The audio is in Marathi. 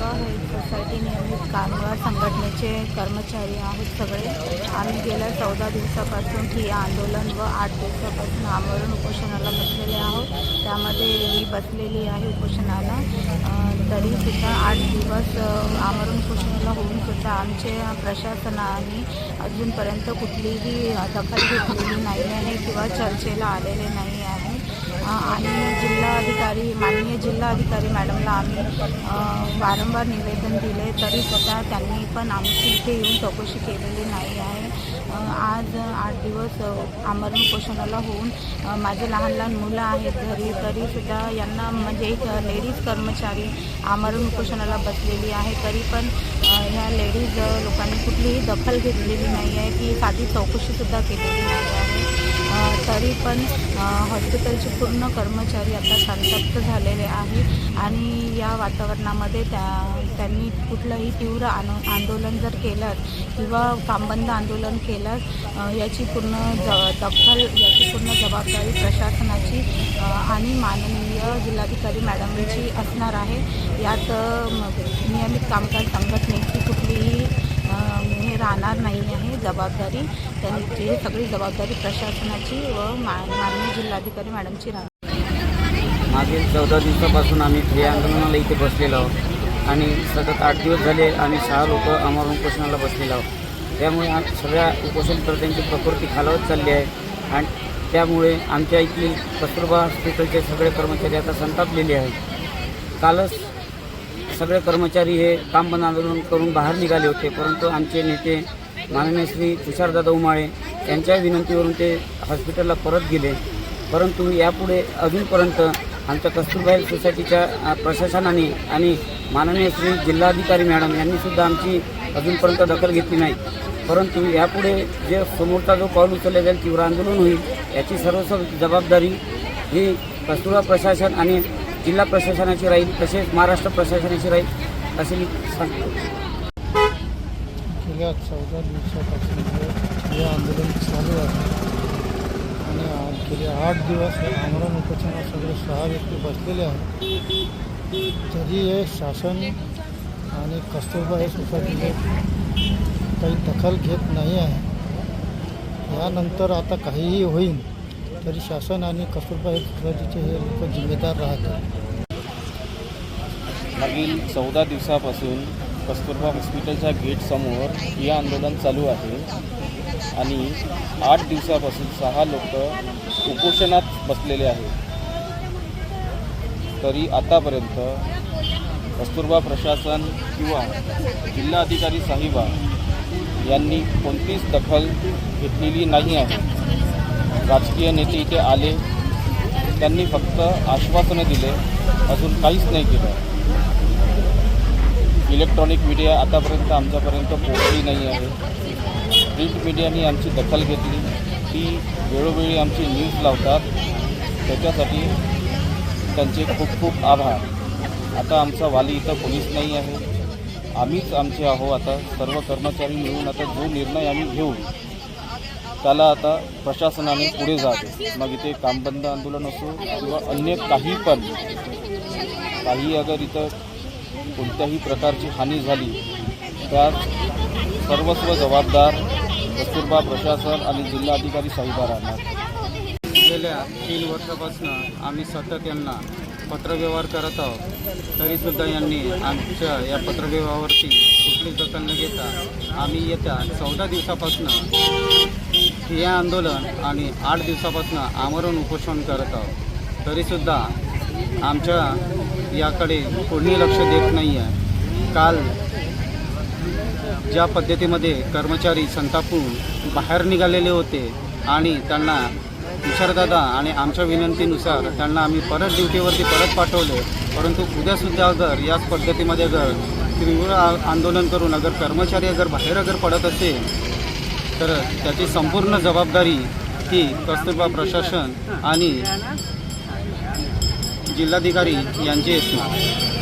हे सोसायटी नियमित कामगार संघटनेचे कर्मचारी आहोत सगळे? आम्ही गेल्या चौदा दिवसापासून ही आंदोलन व आठ दिवसापासून आमरण उपोषणाला बसलेले आहोत. त्यामध्ये ही बसलेली आहे उपोषणाला. तरीसुद्धा आठ दिवस आमरण उपोषणाला होऊन सुद्धा आमच्या प्रशासनाने अजूनपर्यंत कुठलीही दखल घेतलेली नाही आहे किंवा चर्चेला आलेले नाही आहे. आणि आणि जिल्हाधिकारी माननीय जिल्हाधिकारी मॅडमला आम्ही वारंवार निवेदन दिले तरीसुद्धा त्यांनी पण आमची इथे येऊन चौकशी केलेली नाही आहे. आज आठ दिवस आमरण पोषणाला होऊन माझे लहान लहान मुलं आहेत घरी तरीसुद्धा यांना म्हणजे एक लेडीज कर्मचारी आमरण उपोषणाला बसलेली आहे. तरी पण ह्या लेडीज लोकांनी कुठलीही दखल घेतलेली नाही आहे की साधी चौकशीसुद्धा केलेली नाही आहे. तरी पण हॉस्पिटलचे पूर्ण कर्मचारी आता संतप्त झालेले आहे आणि या वातावरणामध्ये त्या त्यांनी कुठलंही तीव्र आनो आंदोलन जर केलं किंवा कामबंद आंदोलन केलं याची पूर्ण ज दखल याची पूर्ण जबाबदारी प्रशासनाची आणि माननीय जिल्हाधिकारी मॅडमची असणार आहे. यात नियमित कामकाज संघटनेची कुठलीही राहणार नाही आहे जबाबदारी. त्यांची ही सगळी जबाबदारी प्रशासनाची व माननीय जिल्हाधिकारी मॅडमची राहणार. मागील चौदा दिवसापासून आम्ही ठिय्या आंदोलनाला इथे बसलेलो आहोत. आणि सतत आठ दिवस झाले आम्ही सहा लोक अमरण उपोषणाला बसलेलो आहोत. त्यामुळे सगळ्या उपोषणकर्त्यांची प्रकृती खालावत चालली आहे. आणि त्यामुळे आमच्या इथली कस्तुरबा हॉस्पिटलचे सगळे कर्मचारी आता संतापलेले आहेत. कालच सगळे कर्मचारी हे काम बंद आंदोलन करून बाहेर निघाले होते परंतु आमचे नेते माननीय श्री तुषारदादा उमाळे यांच्या विनंतीवरून ते हॉस्पिटलला परत गेले. परंतु यापुढे अजूनपर्यंत आमच्या कस्तुरबाई सोसायटीच्या प्रशासनाने आणि माननीय श्री जिल्हाधिकारी मॅडम यांनीसुद्धा आमची अजूनपर्यंत दखल घेतली नाही. परंतु यापुढे जे समोरचा जो पाऊल उचलला जाईल तीव्र आंदोलन होईल याची सर्वस्व जबाबदारी ही कस्तुरबा प्रशासन आणि जिल्हा प्रशासनाची राहील, तसेच महाराष्ट्र प्रशासनाची राहील, असे मी सांगतो. गेल्या चौदा दिवसापासून हे हे आंदोलन चालू आहे. आणि गेले आठ दिवस हे आमरण उपोषणात सगळे सहा व्यक्ती आहेत. तरी हे शासन आणि कस्तुरबा हे सोसायटीचे काही दखल घेत नाही आहे. यानंतर आता काहीही होईल तरी शासन आणि कस्तुरबा हे हे लोक जिम्मेदार राहतात. मागील चौदा दिवसापासून कस्तुरबा हॉस्पिटलच्या गेटसमोर हे आंदोलन चालू आहे आणि आठ दिवसापासून सहा लोक उपोषणात बसलेले आहेत. तरी आतापर्यंत कस्तुरबा प्रशासन किंवा जिल्हाधिकारी साहिबा यांनी कोणतीच दखल घेतलेली नाही आहे. राजकीय नेते इथे आले त्यांनी फक्त आश्वासनं दिले अजून काहीच नाही केलं. इलेक्ट्रॉनिक मीडिया आतापर्यंत आमच्यापर्यंत पोहोचली नाही आहे. प्रिंट मीडियाने आमची दखल घेतली. ती वेळोवेळी आमची न्यूज लावतात. त्याच्यासाठी त्यांचे खूप खूप आभार. आता आमचा वाली इथं पोलीस नाही आहे. आम्हीच आमचे आहो आता. सर्व कर्मचारी मिळून आता जो निर्णय आम्ही घेऊ त्याला आता प्रशासनाने पुढे जावे मग इथे कामबंद आंदोलन असो किंवा अन्य काही पण काही अगर इथं कोणत्याही प्रकारची हानी झाली त्यात सर्वस्व जबाबदार कस्तुरबा प्रशासन आणि जिल्हाधिकारी साहिबा राहणार. गेल्या तीन वर्षापासून आम्ही सतत यांना पत्रव्यवहार करत आहोत. तरीसुद्धा यांनी आमच्या या पत्रव्यवहारावरती कुठलीच दखल न घेता आम्ही येत्या चौदा दिवसापासून हे आंदोलन आणि आठ दिवसापासून आमरण उपोषण करत आहोत. तरीसुद्धा आमच्या याकडे कोणी लक्ष देत नाही आहे. काल ज्या पद्धतीमध्ये कर्मचारी संतापून बाहेर निघालेले होते आणि त्यांना तुषारदादा आणि आमच्या विनंतीनुसार त्यांना आम्ही परत ड्युटीवरती परत पाठवले. परंतु उद्यासुद्धा अगर याच पद्धतीमध्ये अगर तीव्र आंदोलन करून अगर कर्मचारी अगर बाहेर अगर पडत असेल तर त्याची संपूर्ण जबाबदारी ही कस्तुरबा प्रशासन आणि जिल्हाधिकारी यांची असणार.